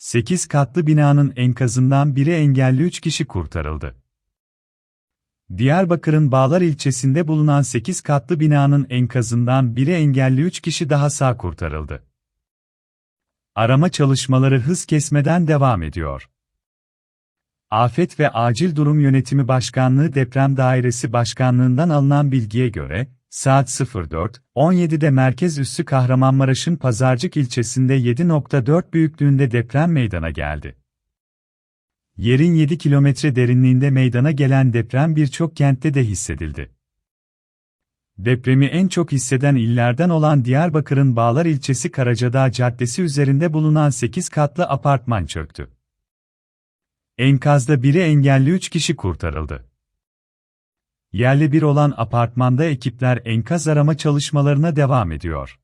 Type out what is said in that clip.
8 katlı binanın enkazından biri engelli 3 kişi kurtarıldı. Diyarbakır'ın Bağlar ilçesinde bulunan 8 katlı binanın enkazından biri engelli 3 kişi daha sağ kurtarıldı. Arama çalışmaları hız kesmeden devam ediyor. Afet ve Acil Durum Yönetimi Başkanlığı Deprem Dairesi Başkanlığından alınan bilgiye göre, saat 04.17'de merkez üssü Kahramanmaraş'ın Pazarcık ilçesinde 7.4 büyüklüğünde deprem meydana geldi. Yerin 7 kilometre derinliğinde meydana gelen deprem birçok kentte de hissedildi. Depremi en çok hisseden illerden olan Diyarbakır'ın Bağlar ilçesi Karacadağ Caddesi üzerinde bulunan 8 katlı apartman çöktü. Enkazda biri engelli 3 kişi kurtarıldı. Yerli bir olan apartmanda ekipler enkaz arama çalışmalarına devam ediyor.